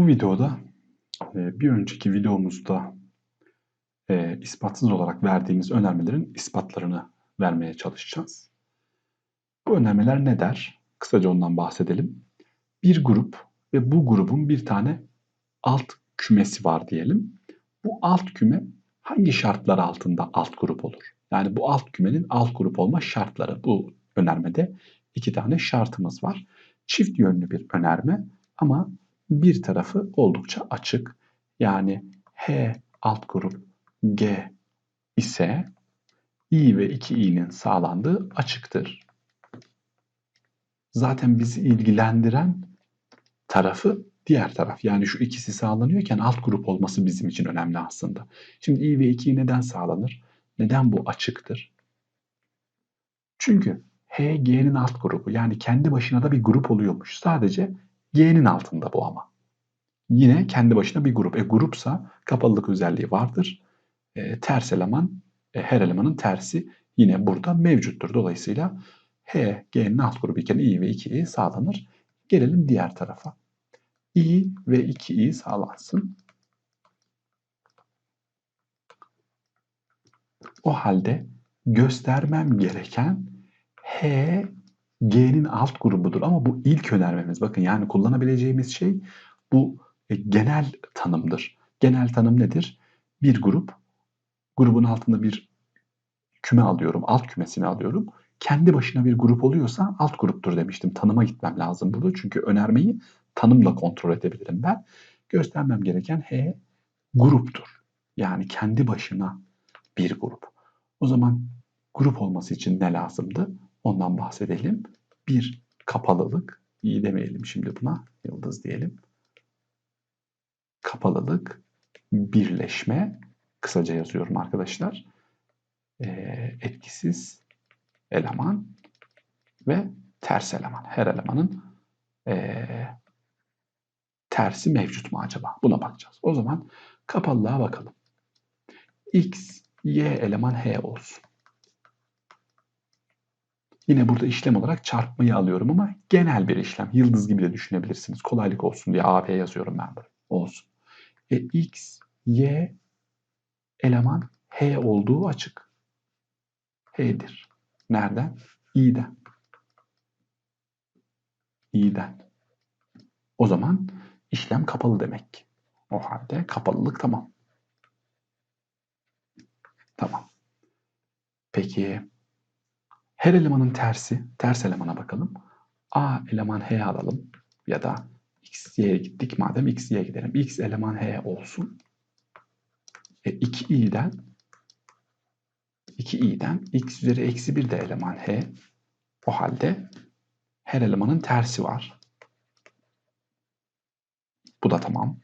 Bu videoda e, bir önceki videomuzda e, ispatsız olarak verdiğimiz önermelerin ispatlarını vermeye çalışacağız. Bu önermeler ne der? Kısaca ondan bahsedelim. Bir grup ve bu grubun bir tane alt kümesi var diyelim. Bu alt küme hangi şartlar altında alt grup olur? Yani bu alt kümenin alt grup olma şartları. Bu önermede iki tane şartımız var. Çift yönlü bir önerme ama bir tarafı oldukça açık. Yani H alt grup G ise I ve 2i'nin sağlandığı açıktır. Zaten bizi ilgilendiren tarafı diğer taraf. Yani şu ikisi sağlanıyorken alt grup olması bizim için önemli aslında. Şimdi i ve 2i neden sağlanır? Neden bu açıktır? Çünkü H, G'nin alt grubu. Yani kendi başına da bir grup oluyormuş. Sadece G'nin altında bu ama. Yine kendi başına bir grup. E grupsa kapalılık özelliği vardır. E, ters eleman, e, her elemanın tersi yine burada mevcuttur. Dolayısıyla H, G'nin alt grubu iken I ve 2i sağlanır. Gelelim diğer tarafa. I ve 2i sağlansın. O halde göstermem gereken H G'nin alt grubudur ama bu ilk önermemiz. Bakın yani kullanabileceğimiz şey bu e, genel tanımdır. Genel tanım nedir? Bir grup, grubun altında bir küme alıyorum, alt kümesini alıyorum. Kendi başına bir grup oluyorsa alt gruptur demiştim. Tanıma gitmem lazım burada. Çünkü önermeyi tanımla kontrol edebilirim ben. Göstermem gereken H gruptur. Yani kendi başına bir grup. O zaman grup olması için ne lazımdı? Ondan bahsedelim. Bir kapalılık, iyi demeyelim şimdi buna, yıldız diyelim. Kapalılık, birleşme, kısaca yazıyorum arkadaşlar. Ee, etkisiz eleman ve ters eleman. Her elemanın ee, tersi mevcut mu acaba? Buna bakacağız. O zaman kapalılığa bakalım. X, Y eleman H olsun. Yine burada işlem olarak çarpmayı alıyorum ama genel bir işlem. Yıldız gibi de düşünebilirsiniz. Kolaylık olsun diye AB yazıyorum ben burada. Olsun. E, X, Y eleman H olduğu açık. H'dir. Nereden? İ'den. İ'den. O zaman işlem kapalı demek. O halde kapalılık tamam. Tamam. Peki her elemanın tersi, ters elemana bakalım. A eleman H alalım ya da X, Y'ye gittik. Madem X, Y'ye gidelim. X eleman H olsun. E, 2i'den 2i'den x üzeri eksi 1 de eleman H. O halde her elemanın tersi var. Bu da tamam.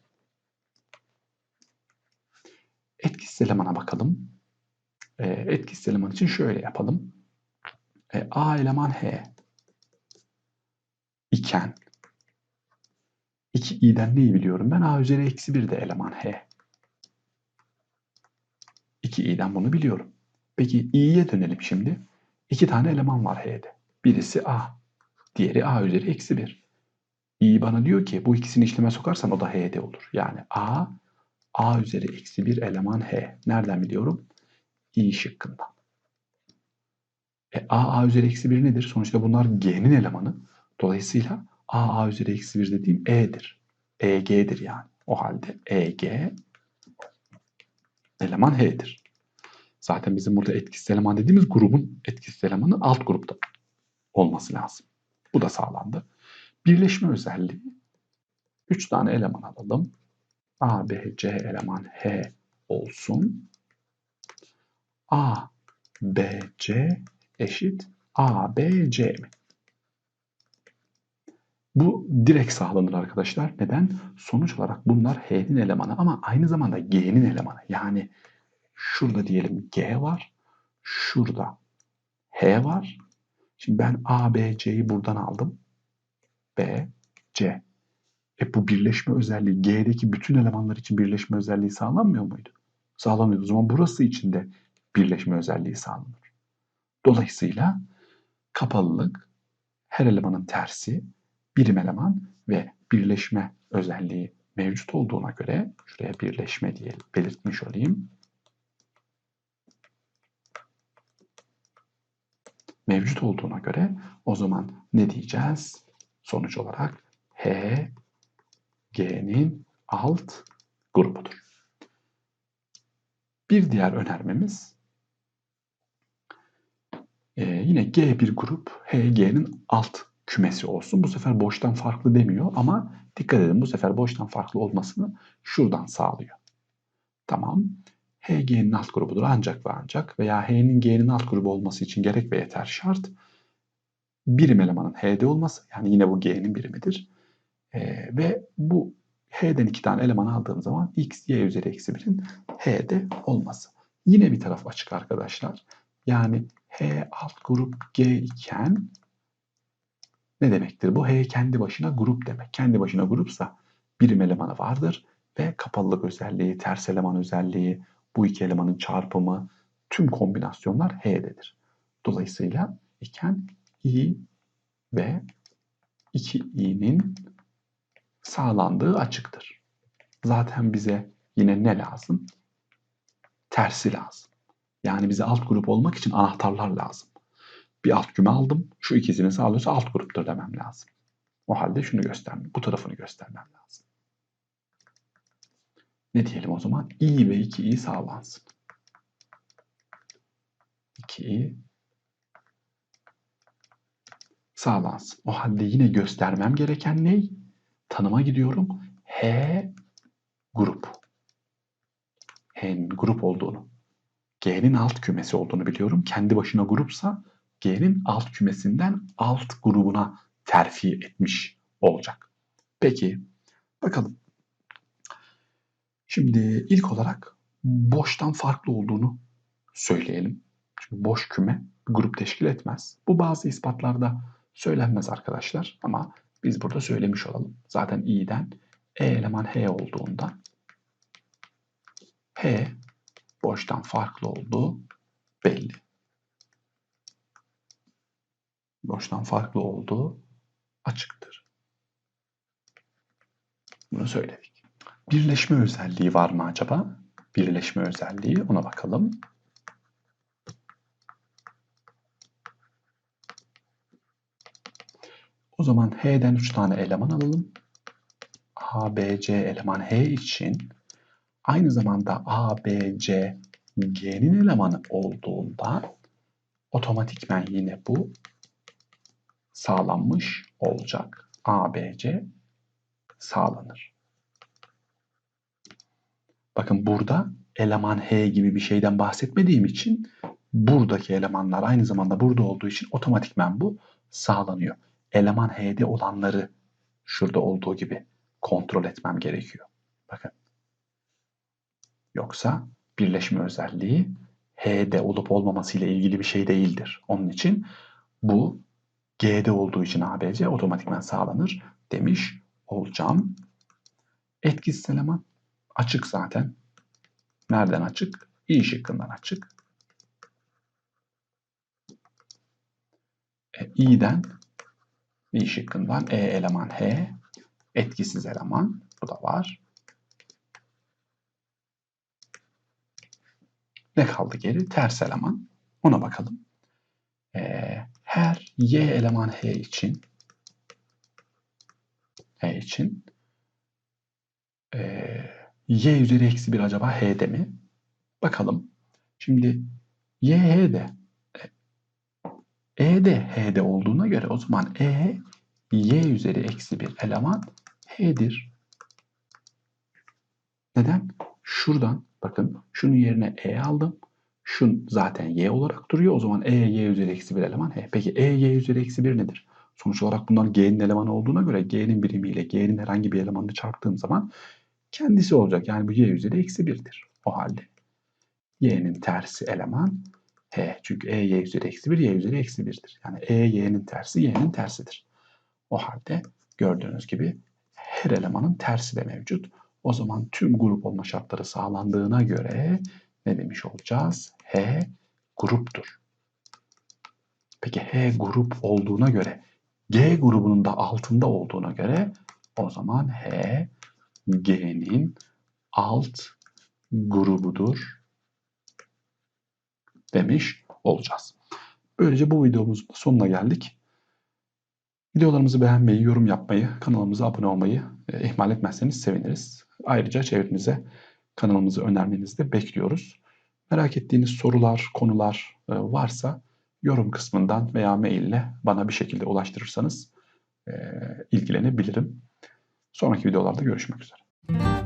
Etkisiz elemana bakalım. E, etkisiz eleman için şöyle yapalım. E, A eleman H iken 2i'den neyi biliyorum ben? A üzeri eksi 1 de eleman H. 2i'den bunu biliyorum. Peki i'ye dönelim şimdi. İki tane eleman var H'de. Birisi A, diğeri A üzeri eksi 1. i bana diyor ki bu ikisini işleme sokarsan o da H'de olur. Yani A, A üzeri eksi 1 eleman H. Nereden biliyorum? i şıkkından. E, a, a üzeri eksi 1 nedir? Sonuçta bunlar g'nin elemanı. Dolayısıyla a, a üzeri eksi 1 dediğim e'dir. eg'dir yani. O halde eg eleman h'dir. Zaten bizim burada etkisiz eleman dediğimiz grubun etkisiz elemanı alt grupta olması lazım. Bu da sağlandı. Birleşme özelliği 3 tane eleman alalım. A, B, C eleman H olsun. A, B, C eşit A, B, C mi? Bu direkt sağlanır arkadaşlar. Neden? Sonuç olarak bunlar H'nin elemanı ama aynı zamanda G'nin elemanı. Yani şurada diyelim G var. Şurada H var. Şimdi ben A, B, C'yi buradan aldım. B, C. E bu birleşme özelliği G'deki bütün elemanlar için birleşme özelliği sağlanmıyor muydu? Sağlanıyordu. O zaman burası için de birleşme özelliği sağlanır. Dolayısıyla kapalılık her elemanın tersi, birim eleman ve birleşme özelliği mevcut olduğuna göre şuraya birleşme diye belirtmiş olayım. Mevcut olduğuna göre o zaman ne diyeceğiz? Sonuç olarak H G'nin alt grubudur. Bir diğer önermemiz e, yine G bir grup H G'nin alt kümesi olsun. Bu sefer boştan farklı demiyor ama dikkat edin bu sefer boştan farklı olmasını şuradan sağlıyor. Tamam. H G'nin alt grubudur ancak ve ancak veya H'nin G'nin alt grubu olması için gerek ve yeter şart. Birim elemanın H'de olması yani yine bu G'nin birimidir. Ee, ve bu H'den iki tane eleman aldığım zaman x, y üzeri eksi 1'in H'de olması. Yine bir taraf açık arkadaşlar. Yani H alt grup G iken ne demektir? Bu H kendi başına grup demek. Kendi başına grupsa birim elemanı vardır ve kapalılık özelliği, ters eleman özelliği, bu iki elemanın çarpımı, tüm kombinasyonlar H'dedir. Dolayısıyla iken i ve 2i'nin sağlandığı açıktır. Zaten bize yine ne lazım? Tersi lazım. Yani bize alt grup olmak için anahtarlar lazım. Bir alt küme aldım. Şu ikisini sağlıyorsa alt gruptur demem lazım. O halde şunu göstermem, bu tarafını göstermem lazım. Ne diyelim o zaman? i ve 2i sağlansın. 2i sağlansın. O halde yine göstermem gereken ne? Tanıma gidiyorum. H grup. H'nin grup olduğunu. G'nin alt kümesi olduğunu biliyorum. Kendi başına grupsa G'nin alt kümesinden alt grubuna terfi etmiş olacak. Peki bakalım. Şimdi ilk olarak boştan farklı olduğunu söyleyelim. Çünkü boş küme grup teşkil etmez. Bu bazı ispatlarda söylenmez arkadaşlar ama biz burada söylemiş olalım. Zaten i'den e eleman h olduğundan h boştan farklı olduğu belli. Boştan farklı olduğu açıktır. Bunu söyledik. Birleşme özelliği var mı acaba? Birleşme özelliği ona bakalım. O zaman H'den 3 tane eleman alalım. A, B, C eleman H için aynı zamanda A, B, C G'nin elemanı olduğunda otomatikmen yine bu sağlanmış olacak. A, B, C sağlanır. Bakın burada eleman H gibi bir şeyden bahsetmediğim için buradaki elemanlar aynı zamanda burada olduğu için otomatikmen bu sağlanıyor eleman H'de olanları şurada olduğu gibi kontrol etmem gerekiyor. Bakın. Yoksa birleşme özelliği H'de olup olmaması ile ilgili bir şey değildir. Onun için bu G'de olduğu için ABC otomatikman sağlanır demiş olacağım. Etkisiz eleman açık zaten. Nereden açık? İ şıkkından açık. E, İ'den i şıkkından E eleman H, etkisiz eleman bu da var. Ne kaldı geri? Ters eleman. Ona bakalım. Ee, her y eleman h için h için e, y üzeri eksi 1 acaba h'de mi? Bakalım. Şimdi y h'de e de H'de olduğuna göre o zaman E Y üzeri eksi bir eleman H'dir. Neden? Şuradan bakın şunun yerine E aldım. Şun zaten Y olarak duruyor. O zaman E Y üzeri eksi bir eleman H. Peki E Y üzeri eksi bir nedir? Sonuç olarak bunlar G'nin elemanı olduğuna göre G'nin birimiyle G'nin herhangi bir elemanını çarptığım zaman kendisi olacak. Yani bu Y üzeri eksi birdir. O halde Y'nin tersi eleman H. Çünkü E y üzeri eksi 1, y üzeri eksi 1'dir. Yani E y'nin tersi y'nin tersidir. O halde gördüğünüz gibi her elemanın tersi de mevcut. O zaman tüm grup olma şartları sağlandığına göre ne demiş olacağız? H gruptur. Peki H grup olduğuna göre G grubunun da altında olduğuna göre o zaman H G'nin alt grubudur demiş olacağız. Böylece bu videomuzun sonuna geldik. Videolarımızı beğenmeyi, yorum yapmayı, kanalımıza abone olmayı e, ihmal etmezseniz seviniriz. Ayrıca çevrenize kanalımızı önermenizi de bekliyoruz. Merak ettiğiniz sorular, konular e, varsa yorum kısmından veya maille bana bir şekilde ulaştırırsanız e, ilgilenebilirim. Sonraki videolarda görüşmek üzere.